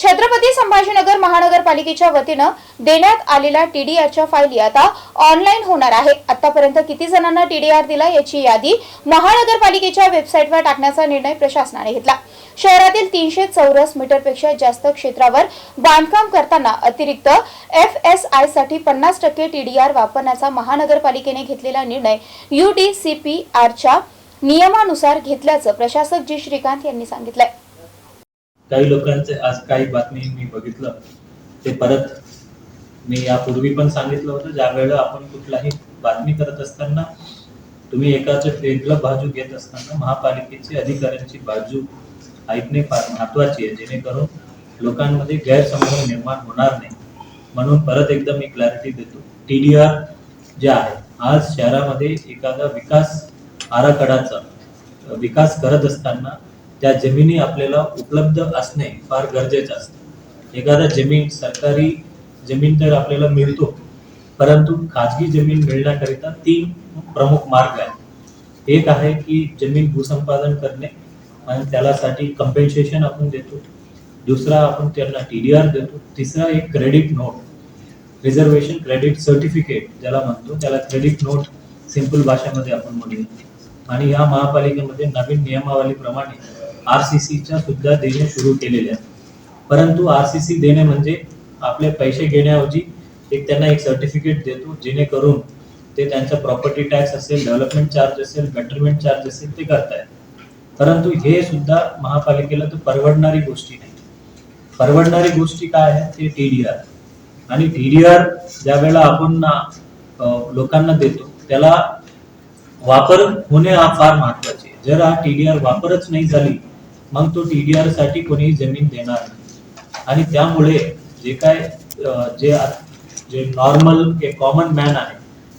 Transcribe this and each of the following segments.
छत्रपती संभाजीनगर महानगरपालिकेच्या वतीनं देण्यात आलेल्या टीडीआरच्या फायली आता ऑनलाईन होणार आहे. आतापर्यंत किती जणांना टीडीआर दिला याची यादी महानगरपालिकेच्या वेबसाईटवर टाकण्याचा निर्णय प्रशासनाने घेतला. शहरातील तीनशे चौरस मीटरपेक्षा जास्त क्षेत्रावर बांधकाम करताना अतिरिक्त एफ एस आयसाठी पन्नास टक्के टीडीआर वापरण्याचा महानगरपालिकेने घेतलेला निर्णय यूडीसीपीआरच्या नियमानुसार घेतल्याचं प्रशासक जी. श्रीकांत यांनी सांगितलंय. काही लोकांचे आज काही बातमी मी बघितलं ते परत मी यापूर्वी पण सांगितलं होतं ज्या वेळेला आपण कुठलाही बातमी करत असताना तुम्ही एकाच्या फ्रेंडला बाजू घेत असताना महापालिकेची अधिकाऱ्यांची बाजू ऐकणे फार महत्वाची आहे जेणेकरून लोकांमध्ये गैरसमज निर्माण होणार नाही. म्हणून परत एकदा मी क्लॅरिटी देतो. टी डी आर जे आहे आज शहरामध्ये एखादा विकास आराखडाचा विकास करत असताना त्या जमिनी आपल्याला उपलब्ध असणे फार गरजेचं असतं. एखादा जमीन सरकारी जमीन तर आपल्याला मिळतो परंतु खाजगी जमीन मिळण्याकरिता तीन प्रमुख मार्ग आहेत. एक आहे की जमीन भूसंपादन करणे आणि त्यालासाठी कम्पेन्सेशन आपण देतो. दुसरा आपण त्यांना टी डी आर देतो. तिसरा एक credit note reservation credit certificate ज्याला म्हणतो त्याला क्रेडिट नोट सिंपल भाषेमध्ये आपण म्हणूया. आणि या महापालिकेमध्ये नवीन नियमावलीप्रमाणे आर सी सीच्या सुद्धा देणे सुरू केलेले आहे परंतु आर सी सी देणे म्हणजे आपले पैसे घेण्याऐवजी एक त्यांना एक सर्टिफिकेट देतो जेणेकरून ते त्यांचा प्रॉपर्टी टॅक्स असेल डेव्हलपमेंट चार्ज असेल बेटरमेंट चार्ज असेल ते करतायत. परंतु हे सुद्धा महापालिकेला तर परवडणारी गोष्टी नाही. परवडणारी गोष्टी काय आहे ते टी डी आर आणि टी डी आर ज्या वेळेला आपण लोकांना देतो त्याला वापर होणे हा फार महत्त्वाचे जर हा टी डी आर वापरच नाही झाली मग तो टी डी आरसाठी कोणीही जमीन देणार नाही. आणि त्यामुळे जे काय जे जे नॉर्मल एक कॉमन मॅन आहे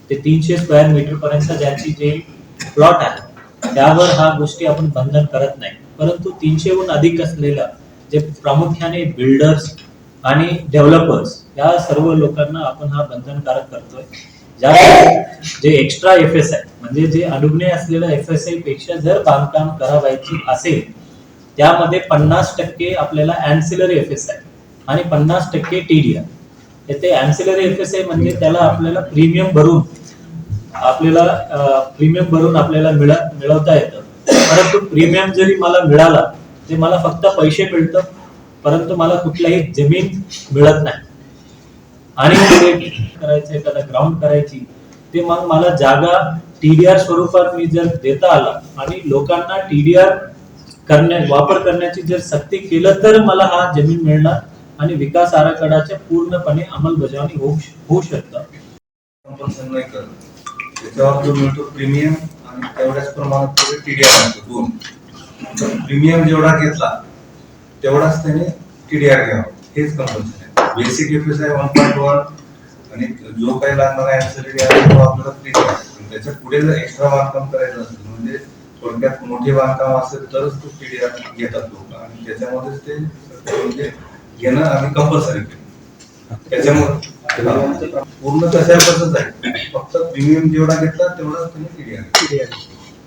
ते तीनशे स्क्वेअर मीटर पर्यंत ज्यांची जे प्लॉट आहे त्यावर हा गोष्टी आपण बंधन करत नाही. परंतु तीनशेहून अधिक असलेलं जे प्रामुख्याने बिल्डर्स आणि डेव्हलपर्स या सर्व लोकांना आपण हा बंधनकारक करतोय. ज्या जे एक्स्ट्रा एफ एस आय म्हणजे जे अनुग्ने असलेल्या एफ एस आयपेक्षा जर बांधकाम करावायची असेल त्यामध्ये पन्नास टक्के आपल्याला अँसिलरी एफ एस आय आणि पन्नास टक्के टी डी आर येथे अँसिलरी एफ एस आय म्हणजे त्याला आपल्याला प्रीमियम भरून आपल्याला प्रीमियम भरून आपल्याला मिळ मिळवता येतं. परंतु प्रीमियम जरी मला मिळाला ते मला फक्त पैसे मिळतं परंतु मला कुठलाही जमीन मिळत नाही. आणि करायचं एखादा ग्राउंड करायची ते मग मला जागा टीडीआर स्वरूपात मी जर देता आला आणि लोकांना टीडीआर करण्या वापर करण्याची जर सक्ती केलं तर मला हा जमीन मिळणार आणि विकास आराखड्याच्या पूर्णपणे अंमलबजावणी होऊ होऊ शकतं. कंपल्सन नाही करत त्याच्यावर जो मिळतो प्रीमियम आणि तेवढ्याच प्रमाणात टीडीआर मिळतो दोन. तर प्रीमियम जेवढा घेतला तेवढाच त्याने टीडीआर घ्यावा. हेच कंपल्सन आहे. बेसिक एफएस आहे वन पॉईंट वन आणि जो काही लागणार आहे तो आपल्याला फ्री त्याच्या पुढे जर एक्स्ट्रा बांधकाम करायचं असेल म्हणजे थोडक्यात मोठे बांधकाम असेल तरच तो टीडीआर घेतात लोक. आणि त्याच्यामध्येच ते म्हणजे घेणं आम्ही कंपल्सरी केलं. त्याच्यामुळे पूर्ण तशा आहे फक्त प्रीमियम जेवढा घेतला तेवढा तुम्ही टीडीआर